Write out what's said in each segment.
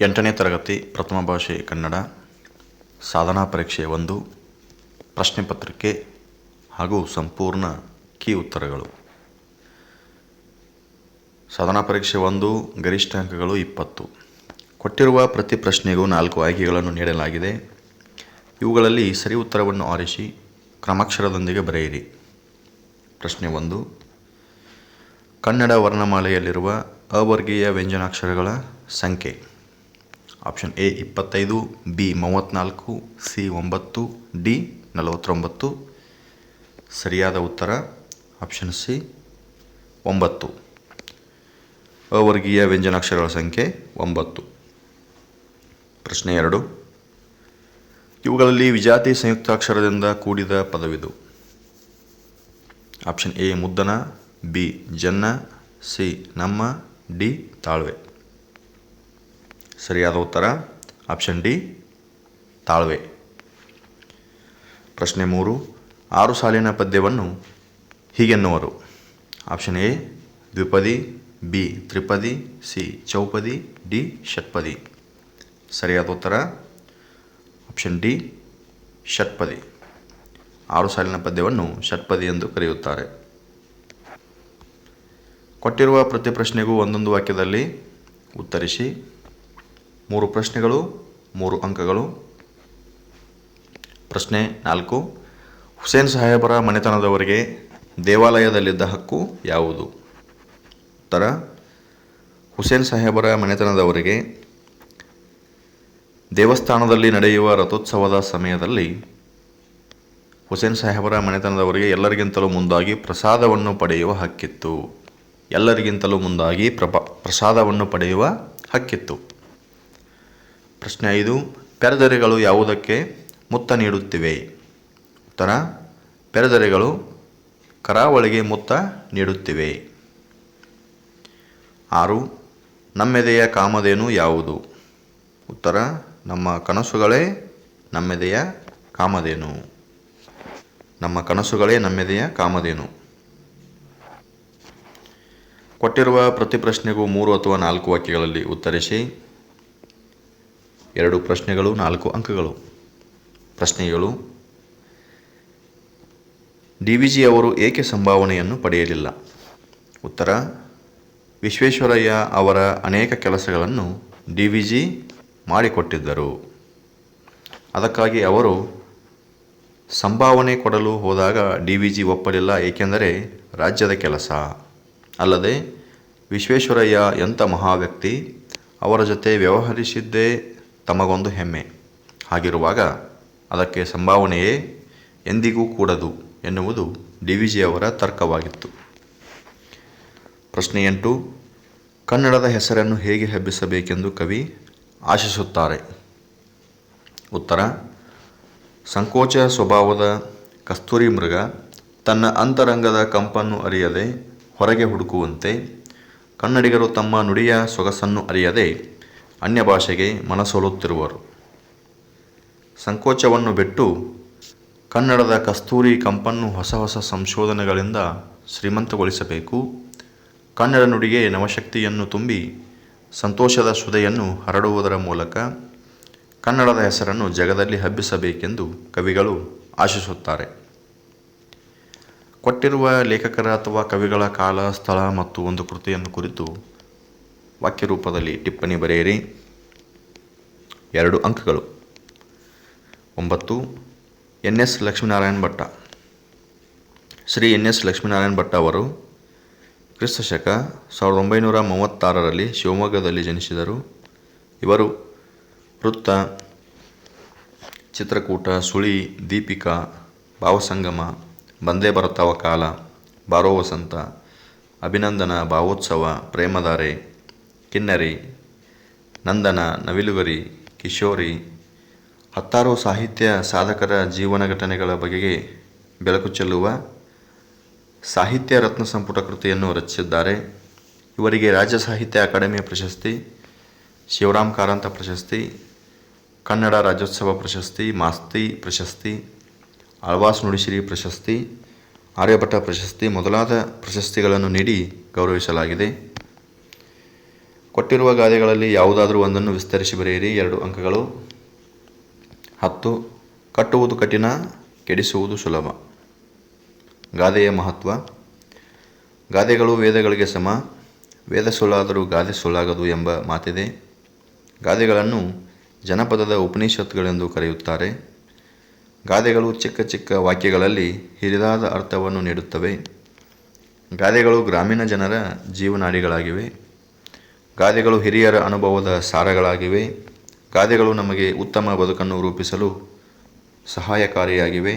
ಎಂಟನೇ ತರಗತಿ ಪ್ರಥಮ ಭಾಷೆ ಕನ್ನಡ, ಸಾಧನಾ ಪರೀಕ್ಷೆ ಒಂದು, ಪ್ರಶ್ನೆ ಪತ್ರಿಕೆ ಹಾಗೂ ಸಂಪೂರ್ಣ ಕೀ ಉತ್ತರಗಳು. ಸಾಧನಾ ಪರೀಕ್ಷೆ ಒಂದು, ಗರಿಷ್ಠ ಅಂಕಗಳು ಇಪ್ಪತ್ತು. ಕೊಟ್ಟಿರುವ ಪ್ರತಿ ಪ್ರಶ್ನೆಗೂ ನಾಲ್ಕು ಆಯ್ಕೆಗಳನ್ನು ನೀಡಲಾಗಿದೆ. ಇವುಗಳಲ್ಲಿ ಸರಿ ಉತ್ತರವನ್ನು ಆರಿಸಿ ಕ್ರಮಾಕ್ಷರದೊಂದಿಗೆ ಬರೆಯಿರಿ. ಪ್ರಶ್ನೆ ಒಂದು, ಕನ್ನಡ ವರ್ಣಮಾಲೆಯಲ್ಲಿರುವ ಅವರ್ಗೀಯ ವ್ಯಂಜನಾಕ್ಷರಗಳ ಸಂಖ್ಯೆ. ಆಪ್ಷನ್ ಎ ಇಪ್ಪತ್ತೈದು, ಬಿ ಮೂವತ್ತ್ನಾಲ್ಕು ಸಿ ಒಂಬತ್ತು, ಡಿ ನಲವತ್ತೊಂಬತ್ತು. ಸರಿಯಾದ ಉತ್ತರ, ಆಪ್ಷನ್ ಸಿ ಒಂಬತ್ತು. ಅವರ್ಗೀಯ ವ್ಯಂಜನಾಕ್ಷರಗಳ ಸಂಖ್ಯೆ ಒಂಬತ್ತು. ಪ್ರಶ್ನೆ ಎರಡು. ಇವುಗಳಲ್ಲಿ ವಿಜಾತಿ ಸಂಯುಕ್ತಾಕ್ಷರದಿಂದ ಕೂಡಿದ ಪದವಿದು. Option A Muddana, B Janna, C ನಮ್ಮ, ಡಿ ತಾಳ್ವೆ. ಸರಿಯಾದ ಉತ್ತರ? ಆಪ್ಷನ್ ಡಿ ತಾಳ್ವೆ. ಪ್ರಶ್ನೆ ಮೂರು, ಆರು ಸಾಲಿನ ಪದ್ಯವನ್ನು ಹೀಗೆನ್ನುವರು ಆಪ್ಷನ್ ಎ ದ್ವಿಪದಿ ಬಿ ತ್ರಿಪದಿ ಸಿ ಚೌಪದಿ ಡಿ ಷಟ್ಪದಿ. ಸರಿಯಾದ ಉತ್ತರ? ಆಪ್ಷನ್ ಡಿ ಷಟ್ಪದಿ. ಆರು ಸಾಲಿನ ಪದ್ಯವನ್ನು ಷಟ್ಪದಿ ಎಂದು ಕರೆಯುತ್ತಾರೆ. ಕೊಟ್ಟಿರುವ ಪ್ರತಿ ಪ್ರಶ್ನೆಗೂ ಒಂದೊಂದು ವಾಕ್ಯದಲ್ಲಿ ಉತ್ತರಿಸಿ ಮೂರು ಪ್ರಶ್ನೆಗಳು, ಮೂರು ಅಂಕಗಳು. ಪ್ರಶ್ನೆ ನಾಲ್ಕು, ಹುಸೇನ್ ಸಾಹೇಬರ ಮನೆತನದವರಿಗೆ ದೇವಾಲಯದಲ್ಲಿದ್ದ ಹಕ್ಕು ಯಾವುದು? ಉತ್ತರ, ಹುಸೇನ್ ಸಾಹೇಬರ ಮನೆತನದವರಿಗೆ ದೇವಸ್ಥಾನದಲ್ಲಿ ನಡೆಯುವ ರಥೋತ್ಸವದ ಸಮಯದಲ್ಲಿ ಹುಸೇನ್ ಸಾಹೇಬರ ಮನೆತನದವರಿಗೆ ಎಲ್ಲರಿಗಿಂತಲೂ ಮುಂದಾಗಿ ಪ್ರಸಾದವನ್ನು ಪಡೆಯುವ ಹಕ್ಕಿತ್ತು. ಎಲ್ಲರಿಗಿಂತಲೂ ಮುಂದಾಗಿ ಪ್ರಪ, ಪ್ರಸಾದವನ್ನು ಪಡೆಯುವ ಹಕ್ಕಿತ್ತು. ಪ್ರಶ್ನೆ ಐದು, ಪೆರೆದರೆಗಳು ಯಾವುದಕ್ಕೆ ಮುತ್ತ ನೀಡುತ್ತಿವೆ? ಉತ್ತರ, ಪೆರೆದರೆಗಳು ಕರಾವಳಿಗೆ ಮುತ್ತ ನೀಡುತ್ತಿವೆ. ಆರು, ನಮ್ಮೆದೆಯ ಕಾಮಧೇನು ಯಾವುದು? ಉತ್ತರ, ನಮ್ಮ ಕನಸುಗಳೇ ನಮ್ಮೆದೆಯ ಕಾಮಧೇನು. ನಮ್ಮ ಕನಸುಗಳೇ ನಮ್ಮೆದೆಯ ಕಾಮಧೇನು. ಕೊಟ್ಟಿರುವ ಪ್ರತಿ ಪ್ರಶ್ನೆಗೂ ಮೂರು ಅಥವಾ ನಾಲ್ಕು ವಾಕ್ಯಗಳಲ್ಲಿ ಉತ್ತರಿಸಿ. ಎರಡು ಪ್ರಶ್ನೆಗಳು, ನಾಲ್ಕು ಅಂಕಗಳು. ಪ್ರಶ್ನೆಗಳು ಡಿ ವಿ ಜಿ ಅವರು ಏಕೆ ಸಂಭಾವನೆಯನ್ನು ಪಡೆಯಲಿಲ್ಲ? ಉತ್ತರ, ವಿಶ್ವೇಶ್ವರಯ್ಯ ಅವರ ಅನೇಕ ಕೆಲಸಗಳನ್ನು ಡಿ ವಿ ಜಿ ಮಾಡಿಕೊಟ್ಟಿದ್ದರು. ಅದಕ್ಕಾಗಿ ಅವರು ಸಂಭಾವನೆ ಕೊಡಲು ಹೋದಾಗ ಡಿ ವಿ ಜಿ ಒಪ್ಪಲಿಲ್ಲ, ಏಕೆಂದರೆ ರಾಜ್ಯದ ಕೆಲಸ. ಅಲ್ಲದೆ, ವಿಶ್ವೇಶ್ವರಯ್ಯ ಎಂಥ ಮಹಾವ್ಯಕ್ತಿ, ಅವರ ಜೊತೆ ವ್ಯವಹರಿಸಿದ್ದೇ ತಮಗೊಂದು ಹೆಮ್ಮೆ. ಹಾಗಿರುವಾಗ ಅದಕ್ಕೆ ಸಂಭಾವನೆಯೇ ಎಂದಿಗೂ ಕೂಡದು ಎನ್ನುವುದು ಡಿ ವಿ ಜಿ ಅವರ ತರ್ಕವಾಗಿತ್ತು. ಪ್ರಶ್ನೆ ಎಂಟು, ಕನ್ನಡದ ಹೆಸರನ್ನು ಹೇಗೆ ಹಬ್ಬಿಸಬೇಕೆಂದು ಕವಿ ಆಶಿಸುತ್ತಾರೆ. ಉತ್ತರ, ಸಂಕೋಚ ಸ್ವಭಾವದ ಕಸ್ತೂರಿ ಮೃಗ ತನ್ನ ಅಂತರಂಗದ ಕಂಪನ್ನು ಅರಿಯದೆ ಹೊರಗೆ ಹುಡುಕುವಂತೆ ಕನ್ನಡಿಗರು ತಮ್ಮ ನುಡಿಯ ಸೊಗಸನ್ನು ಅರಿಯದೆ ಅನ್ಯ ಭಾಷೆಗೆ ಮನಸೋಲುತ್ತಿರುವರು. ಸಂಕೋಚವನ್ನು ಬಿಟ್ಟು ಕನ್ನಡದ ಕಸ್ತೂರಿ ಕಂಪನ್ನು ಹೊಸ ಹೊಸ ಸಂಶೋಧನೆಗಳಿಂದ ಶ್ರೀಮಂತಗೊಳಿಸಬೇಕು. ಕನ್ನಡ ನುಡಿಗೆ ನವಶಕ್ತಿಯನ್ನು ತುಂಬಿ ಸಂತೋಷದ ಸುದೆಯನ್ನು ಹರಡುವುದರ ಮೂಲಕ ಕನ್ನಡದ ಹೆಸರನ್ನು ಜಗದಲ್ಲಿ ಹಬ್ಬಿಸಬೇಕೆಂದು ಕವಿಗಳು ಆಶಿಸುತ್ತಾರೆ. ಕೊಟ್ಟಿರುವ ಲೇಖಕರ ಅಥವಾ ಕವಿಗಳ ಕಾಲ, ಸ್ಥಳ ಮತ್ತು ಒಂದು ಕೃತಿಯನ್ನು ಕುರಿತು ವಾಕ್ಯ ರೂಪದಲ್ಲಿ ಟಿಪ್ಪಣಿ ಬರೆಯಿರಿ. ಎರಡು ಅಂಕಗಳು. ಒಂಬತ್ತು, N S Lakshminarayana Bhatta. Shri N S Lakshminarayana Bhatta ಅವರು ಕ್ರಿಸ್ತ ಶಕ ಸಾವಿರದ ಒಂಬೈನೂರ ಮೂವತ್ತಾರರಲ್ಲಿ ಶಿವಮೊಗ್ಗದಲ್ಲಿ ಜನಿಸಿದರು. ಇವರು ವೃತ್ತ, ಚಿತ್ರಕೂಟ, ಸುಳಿ, ದೀಪಿಕಾ, ಭಾವಸಂಗಮ, ಬಂದೇ ಬರುತ್ತಾವ ಕಾಲ, ಬಾರೋ ವಸಂತ, ಅಭಿನಂದನ, ಭಾವೋತ್ಸವ, ಪ್ರೇಮಧಾರೆ ಕಿನ್ನರಿ, ನಂದನ, ನವಿಲುಗರಿ, ಕಿಶೋರಿ, ಹತ್ತಾರು ಸಾಹಿತ್ಯ ಸಾಧಕರ ಜೀವನ ಘಟನೆಗಳ ಬಗೆಗೆ ಬೆಳಕು ಚೆಲ್ಲುವ ಸಾಹಿತ್ಯ ರತ್ನ ಸಂಪುಟ ಕೃತಿಯನ್ನು ರಚಿಸಿದ್ದಾರೆ. ಇವರಿಗೆ ರಾಜ್ಯ ಸಾಹಿತ್ಯ ಅಕಾಡೆಮಿ ಪ್ರಶಸ್ತಿ, ಶಿವರಾಮ್ ಕಾರಂತ ಪ್ರಶಸ್ತಿ, ಕನ್ನಡ ರಾಜ್ಯೋತ್ಸವ ಪ್ರಶಸ್ತಿ, ಮಾಸ್ತಿ ಪ್ರಶಸ್ತಿ, ಆಳ್ವಾಸ್ ನುಡಿಸಿರಿ ಪ್ರಶಸ್ತಿ, ಆರ್ಯಭಟ್ಟ ಪ್ರಶಸ್ತಿ ಮೊದಲಾದ ಪ್ರಶಸ್ತಿಗಳನ್ನು ನೀಡಿ ಗೌರವಿಸಲಾಗಿದೆ. ಕೊಟ್ಟಿರುವ ಗಾದೆಗಳಲ್ಲಿ ಯಾವುದಾದರೂ ಒಂದನ್ನು ವಿಸ್ತರಿಸಿ ಬರೆಯಿರಿ. ಎರಡು ಅಂಕಗಳು. ಹತ್ತು, ಕಟ್ಟುವುದು ಕಠಿಣ, ಕೆಡಿಸುವುದು ಸುಲಭ. ಗಾದೆಯ ಮಹತ್ವ. ಗಾದೆಗಳು ವೇದಗಳಿಗೆ ಸಮ. ವೇದ ಸುಳ್ಳಾದರೂ ಗಾದೆ ಸುಳ್ಳಾಗದು ಎಂಬ ಮಾತಿದೆ. ಗಾದೆಗಳನ್ನು ಜನಪದದ ಉಪನಿಷತ್ತುಗಳೆಂದು ಕರೆಯುತ್ತಾರೆ. ಗಾದೆಗಳು ಚಿಕ್ಕ ಚಿಕ್ಕ ವಾಕ್ಯಗಳಲ್ಲಿ ಹಿರಿದಾದ ಅರ್ಥವನ್ನು ನೀಡುತ್ತವೆ. ಗಾದೆಗಳು ಗ್ರಾಮೀಣ ಜನರ ಜೀವನಾಡಿಗಳಾಗಿವೆ. ಗಾದೆಗಳು ಹಿರಿಯರ ಅನುಭವದ ಸಾರಗಳಾಗಿವೆ. ಗಾದೆಗಳು ನಮಗೆ ಉತ್ತಮ ಬದುಕನ್ನು ರೂಪಿಸಲು ಸಹಾಯಕಾರಿಯಾಗಿವೆ.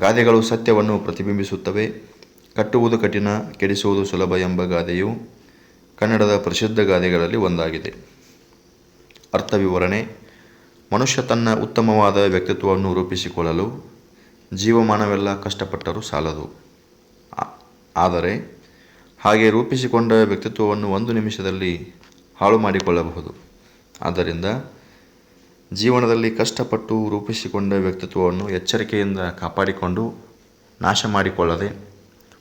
ಗಾದೆಗಳು ಸತ್ಯವನ್ನು ಪ್ರತಿಬಿಂಬಿಸುತ್ತವೆ. ಕಟ್ಟುವುದು ಕಠಿಣ, ಕೆಡಿಸುವುದು ಸುಲಭ ಎಂಬ ಗಾದೆಯು ಕನ್ನಡದ ಪ್ರಸಿದ್ಧ ಗಾದೆಗಳಲ್ಲಿ ಒಂದಾಗಿದೆ. ಅರ್ಥ ವಿವರಣೆ ಮನುಷ್ಯ ತನ್ನ ಉತ್ತಮವಾದ ವ್ಯಕ್ತಿತ್ವವನ್ನು ರೂಪಿಸಿಕೊಳ್ಳಲು ಜೀವಮಾನವೆಲ್ಲ ಕಷ್ಟಪಟ್ಟರೂ ಸಾಲದು. ಆದರೆ ಹಾಗೆ ರೂಪಿಸಿಕೊಂಡ ವ್ಯಕ್ತಿತ್ವವನ್ನು ಒಂದು ನಿಮಿಷದಲ್ಲಿ ಹಾಳು ಮಾಡಿಕೊಳ್ಳಬಹುದು. ಆದ್ದರಿಂದ ಜೀವನದಲ್ಲಿ ಕಷ್ಟಪಟ್ಟು ರೂಪಿಸಿಕೊಂಡ ವ್ಯಕ್ತಿತ್ವವನ್ನು ಎಚ್ಚರಿಕೆಯಿಂದ ಕಾಪಾಡಿಕೊಂಡು ನಾಶ ಮಾಡಿಕೊಳ್ಳದೆ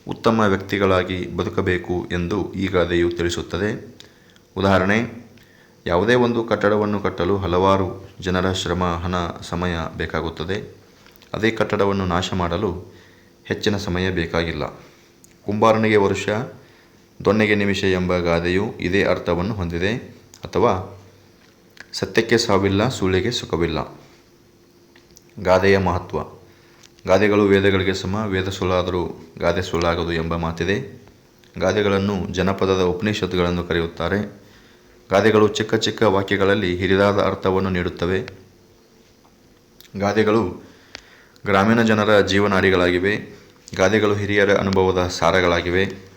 ಉತ್ತಮ ವ್ಯಕ್ತಿಗಳಾಗಿ ಬದುಕಬೇಕು ಎಂದು ಈ ಗಾದೆಯು ತಿಳಿಸುತ್ತದೆ. ಉದಾಹರಣೆ, ಯಾವುದೇ ಒಂದು ಕಟ್ಟಡವನ್ನು ಕಟ್ಟಲು ಹಲವಾರು ಜನರ ಶ್ರಮ, ಹಣ, ಸಮಯ ಬೇಕಾಗುತ್ತದೆ. ಅದೇ ಕಟ್ಟಡವನ್ನು ನಾಶ ಮಾಡಲು ಹೆಚ್ಚಿನ ಸಮಯ ಬೇಕಾಗಿಲ್ಲ. ಕುಂಬಾರನಿಗೆ ವರುಷ ದೊಣ್ಣೆಗೆ ನಿಮಿಷ ಎಂಬ ಗಾದೆಯು ಇದೇ ಅರ್ಥವನ್ನು ಹೊಂದಿದೆ. ಅಥವಾ ಸತ್ಯಕ್ಕೆ ಸಾವಿಲ್ಲ, ಸುಳ್ಳಿಗೆ ಸುಖವಿಲ್ಲ. ಗಾದೆಯ ಮಹತ್ವ. ಗಾದೆಗಳು ವೇದಗಳಿಗೆ ಸಮ, ವೇದ ಸುಳ್ಳಾದರೂ ಗಾದೆ ಸುಳ್ಳಾಗದು ಎಂಬ ಮಾತಿದೆ. ಗಾದೆಗಳನ್ನು ಜನಪದದ ಉಪನಿಷತ್ತುಗಳನ್ನು ಕರೆಯುತ್ತಾರೆ. ಗಾದೆಗಳು ಚಿಕ್ಕ ಚಿಕ್ಕ ವಾಕ್ಯಗಳಲ್ಲಿ ಹಿರಿದಾದ ಅರ್ಥವನ್ನು ನೀಡುತ್ತವೆ. ಗಾದೆಗಳು ಗ್ರಾಮೀಣ ಜನರ ಜೀವನಾಡಿಗಳಾಗಿವೆ ಗಾದೆಗಳು ಹಿರಿಯರ ಅನುಭವದ ಸಾರಗಳಾಗಿವೆ.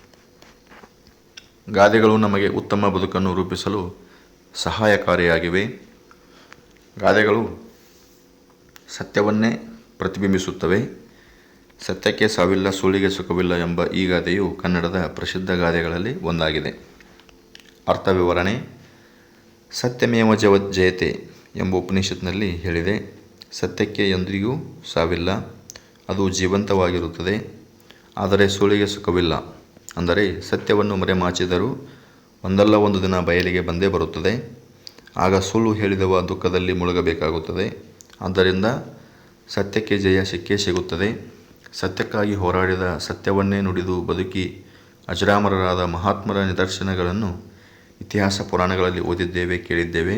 ಗಾದೆಗಳು ನಮಗೆ ಉತ್ತಮ ಬದುಕನ್ನು ರೂಪಿಸಲು ಸಹಾಯಕಾರಿಯಾಗಿವೆ. ಗಾದೆಗಳು ಸತ್ಯವನ್ನೇ ಪ್ರತಿಬಿಂಬಿಸುತ್ತವೆ. ಸತ್ಯಕ್ಕೆ ಸಾವಿಲ್ಲ, ಸುಳಿಗೆ ಸುಖವಿಲ್ಲ ಎಂಬ ಈ ಗಾದೆಯು ಕನ್ನಡದ ಪ್ರಸಿದ್ಧ ಗಾದೆಗಳಲ್ಲಿ ಒಂದಾಗಿದೆ. ಅರ್ಥ ವಿವರಣೆ, ಸತ್ಯಮೇವ ಜವ ಜಯತೆ ಎಂಬ ಉಪನಿಷತ್ನಲ್ಲಿ ಹೇಳಿದೆ. ಸತ್ಯಕ್ಕೆ ಎಂದಿಗೂ ಸಾವಿಲ್ಲ, ಅದು ಜೀವಂತವಾಗಿರುತ್ತದೆ, ಆದರೆ ಸುಳಿಗೆ ಸುಖವಿಲ್ಲ. ಅಂದರೆ ಸತ್ಯವನ್ನು ಮರೆಮಾಚಿದರೂ ಒಂದಲ್ಲ ಒಂದು ದಿನ ಬಯಲಿಗೆ ಬಂದೇ ಬರುತ್ತದೆ. ಆಗ ಸುಳ್ಳು ಹೇಳಿದವ ದುಃಖದಲ್ಲಿ ಮುಳುಗಬೇಕಾಗುತ್ತದೆ. ಆದ್ದರಿಂದ ಸತ್ಯಕ್ಕೆ ಜಯ ಸಿಕ್ಕೇ ಸಿಗುತ್ತದೆ. ಸತ್ಯಕ್ಕಾಗಿ ಹೋರಾಡಿದ ಸತ್ಯವನ್ನೇ ನುಡಿದು ಬದುಕಿ ಅಜರಾಮರರಾದ ಮಹಾತ್ಮರ ನಿದರ್ಶನಗಳನ್ನು ಇತಿಹಾಸ ಪುರಾಣಗಳಲ್ಲಿ ಓದಿದ್ದೇವೆ, ಕೇಳಿದ್ದೇವೆ.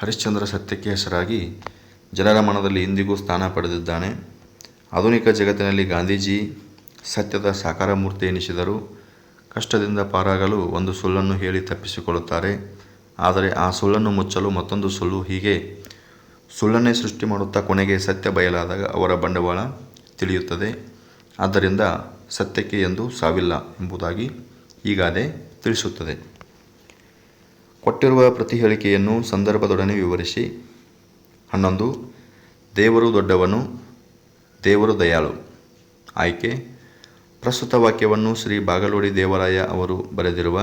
ಹರಿಶ್ಚಂದ್ರ ಸತ್ಯಕ್ಕೆ ಹೆಸರಾಗಿ ಜನರ ಮನದಲ್ಲಿ ಇಂದಿಗೂ ಸ್ಥಾನ ಪಡೆದಿದ್ದಾನೆ. ಆಧುನಿಕ ಜಗತ್ತಿನಲ್ಲಿ ಗಾಂಧೀಜಿ ಸತ್ಯದ ಸಾಕಾರ ಮೂರ್ತಿ ಎನಿಸಿದರು. ಕಷ್ಟದಿಂದ ಪಾರಾಗಲು ಒಂದು ಸುಳ್ಳನ್ನು ಹೇಳಿ ತಪ್ಪಿಸಿಕೊಳ್ಳುತ್ತಾರೆ. ಆದರೆ ಆ ಸುಳ್ಳನ್ನು ಮುಚ್ಚಲು ಮತ್ತೊಂದು ಸುಳ್ಳು ಹೀಗೆ. ಸುಳ್ಳನ್ನೇ ಸೃಷ್ಟಿ ಮಾಡುತ್ತಾ ಕೊನೆಗೆ ಸತ್ಯ ಬಯಲಾದಾಗ ಅವರ ಬಂಡವಾಳ ತಿಳಿಯುತ್ತದೆ. ಆದ್ದರಿಂದ ಸತ್ಯಕ್ಕೆ ಎಂದು ಸಾವಿಲ್ಲ ಎಂಬುದಾಗಿ ಈ ಗಾದೆ ತಿಳಿಸುತ್ತದೆ. ಕೊಟ್ಟಿರುವ ಪ್ರತಿ ಹೇಳಿಕೆಯನ್ನು ಸಂದರ್ಭದೊಡನೆ ವಿವರಿಸಿ. ಹನ್ನೊಂದು, ದೇವರು ದೊಡ್ಡವನು, ದೇವರು ದಯಾಳು. ಆಯ್ಕೆ ಪ್ರಸ್ತುತ ವಾಕ್ಯವನ್ನು ಶ್ರೀ ಬಾಗಲೋಡಿ ದೇವರಾಯ ಅವರು ಬರೆದಿರುವ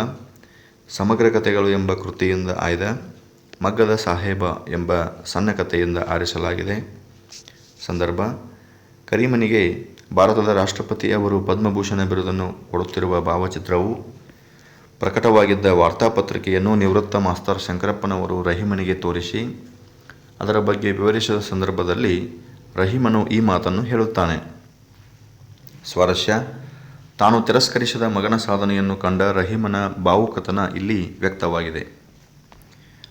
ಸಮಗ್ರ ಕಥೆಗಳು ಎಂಬ ಕೃತಿಯಿಂದ ಆಯ್ದ ಮಗ್ಗದ ಸಾಹೇಬ ಎಂಬ ಸಣ್ಣ ಕಥೆಯಿಂದ ಆರಿಸಲಾಗಿದೆ. ಸಂದರ್ಭ, ಕರೀಮನಿಗೆ ಭಾರತದ ರಾಷ್ಟ್ರಪತಿ ಅವರು ಪದ್ಮಭೂಷಣ ಬಿರುದನ್ನು ಕೊಡುತ್ತಿರುವ ಭಾವಚಿತ್ರವು ಪ್ರಕಟವಾಗಿದ್ದ ವಾರ್ತಾಪತ್ರಿಕೆಯನ್ನು ನಿವೃತ್ತ ಮಾಸ್ತರ್ ಶಂಕರಪ್ಪನವರು ರಹೀಮನಿಗೆ ತೋರಿಸಿ, ಅದರ ಬಗ್ಗೆ ವಿವರಿಸಿದ ಸಂದರ್ಭದಲ್ಲಿ ರಹಿಮನು ಈ ಮಾತನ್ನು ಹೇಳುತ್ತಾನೆ. ಸ್ವಾರಸ್ಯ ತಾನು ತಿರಸ್ಕರಿಸಿದ ಮಗನ ಸಾಧನೆಯನ್ನು ಕಂಡ ರಹೀಮನ ಭಾವುಕತನ ಇಲ್ಲಿ ವ್ಯಕ್ತವಾಗಿದೆ.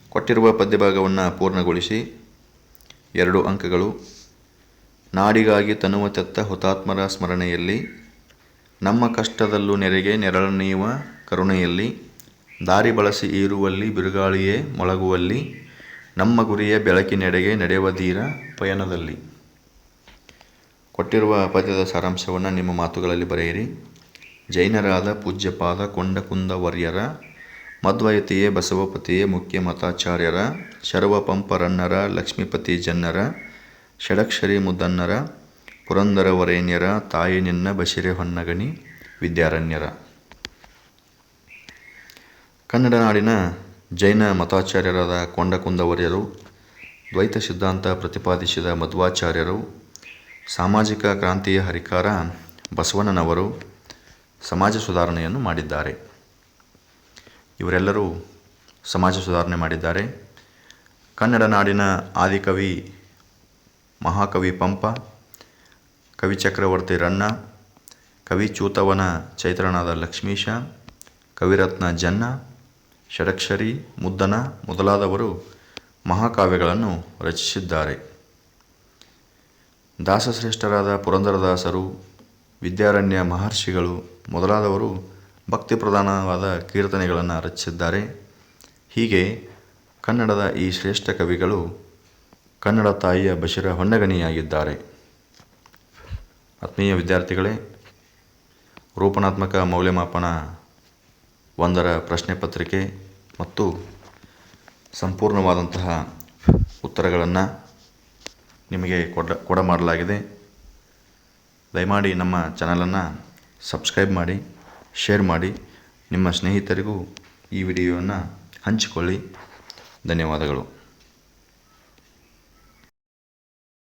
ಕೊಟ್ಟಿರುವ ಪದ್ಯಭಾಗವನ್ನು ಪೂರ್ಣಗೊಳಿಸಿ. ಎರಡು ಅಂಕಗಳು. ನಾಡಿಗಾಗಿ ತನುವ ತೆತ್ತ ಹುತಾತ್ಮರ ಸ್ಮರಣೆಯಲ್ಲಿ, ನಮ್ಮ ಕಷ್ಟದಲ್ಲೂ ನೆರೆಗೆ ನೆರಳನೀವ ಕರುಣೆಯಲ್ಲಿ, ದಾರಿ ಬಳಸಿ ಏರುವಲ್ಲಿ ಬಿರುಗಾಳಿಯೇ ಮೊಳಗುವಲ್ಲಿ, ನಮ್ಮ ಗುರಿಯ ಬೆಳಕಿನೆಡೆಗೆ ನಡೆಯುವ ಧೀರ ಪಯಣದಲ್ಲಿ. ಕೊಟ್ಟಿರುವ ಪದ್ಯದ ಸಾರಾಂಶವನ್ನು ನಿಮ್ಮ ಮಾತುಗಳಲ್ಲಿ ಬರೆಯಿರಿ. ಜೈನರಾದ ಪೂಜ್ಯಪಾದ ಕೊಂಡಕುಂದವರ್ಯರ, ಮಧ್ವಯತಿಯೇ ಬಸವಪತಿಯೇ ಮುಖ್ಯ ಮತಾಚಾರ್ಯರ ಶರವ ಪಂಪರನ್ನರ ಲಕ್ಷ್ಮೀಪತಿ ಜನ್ನರ, ಷಡಕ್ಷರಿ ಮುದ್ದನ್ನರ ಪುರಂದರವರೇಣ್ಯರ, ತಾಯಿ ನಿನ್ನ ಬಶಿರೆ ಹೊನ್ನಗಣಿ, ವಿದ್ಯಾರಣ್ಯರ. ಕನ್ನಡ ನಾಡಿನ ಜೈನ ಮತಾಚಾರ್ಯರಾದ ಕೊಂಡಕುಂದವರ್ಯರು, ದ್ವೈತ ಸಿದ್ಧಾಂತ ಪ್ರತಿಪಾದಿಸಿದ ಮಧ್ವಾಚಾರ್ಯರು, ಸಾಮಾಜಿಕ ಕ್ರಾಂತಿಯ ಹರಿಕಾರ ಬಸವಣ್ಣನವರು ಸಮಾಜ ಸುಧಾರಣೆಯನ್ನು ಮಾಡಿದ್ದಾರೆ. ಇವರೆಲ್ಲರೂ ಸಮಾಜ ಸುಧಾರಣೆ ಮಾಡಿದ್ದಾರೆ. ಕನ್ನಡ ನಾಡಿನ ಆದಿಕವಿ ಮಹಾಕವಿ ಪಂಪ, ಕವಿ ಚಕ್ರವರ್ತಿ ರನ್ನ, ಕವಿ ಚೂತವನ ಚೈತ್ರನಾದ ಲಕ್ಷ್ಮೀಶ, ಕವಿರತ್ನ ಜನ್ನ, ಷಡಕ್ಷರಿ, ಮುದ್ದನ ಮೊದಲಾದವರು ಮಹಾಕಾವ್ಯಗಳನ್ನು ರಚಿಸಿದ್ದಾರೆ. ದಾಸಶ್ರೇಷ್ಠರಾದ ಪುರಂದರದಾಸರು, ವಿದ್ಯಾರಣ್ಯ ಮಹರ್ಷಿಗಳು ಮೊದಲಾದವರು ಭಕ್ತಿ ಪ್ರಧಾನವಾದ ಕೀರ್ತನೆಗಳನ್ನು ರಚಿಸಿದ್ದಾರೆ. ಹೀಗೆ ಕನ್ನಡದ ಈ ಶ್ರೇಷ್ಠ ಕವಿಗಳು ಕನ್ನಡ ತಾಯಿಯ ಬಶಿರ ಹೊನ್ನಗನಿಯಾಗಿದ್ದಾರೆ. ಆತ್ಮೀಯ ವಿದ್ಯಾರ್ಥಿಗಳೇ ರೂಪಣಾತ್ಮಕ ಮೌಲ್ಯಮಾಪನ ಒಂದರ ಪ್ರಶ್ನೆ ಪತ್ರಿಕೆ ಮತ್ತು ಸಂಪೂರ್ಣವಾದಂತಹ ಉತ್ತರಗಳನ್ನು ನಿಮಗೆ ಕೊಡ ಕೊಡ ಮಾಡಲಾಗಿದೆ. ದಯಮಾಡಿ ನಮ್ಮ ಚಾನಲನ್ನು ಸಬ್ಸ್ಕ್ರೈಬ್ ಮಾಡಿ ಶೇರ್ ಮಾಡಿ. ನಿಮ್ಮ ಸ್ನೇಹಿತರಿಗೂ ಈ ವಿಡಿಯೋವನ್ನು ಹಂಚಿಕೊಳ್ಳಿ. ಧನ್ಯವಾದಗಳು.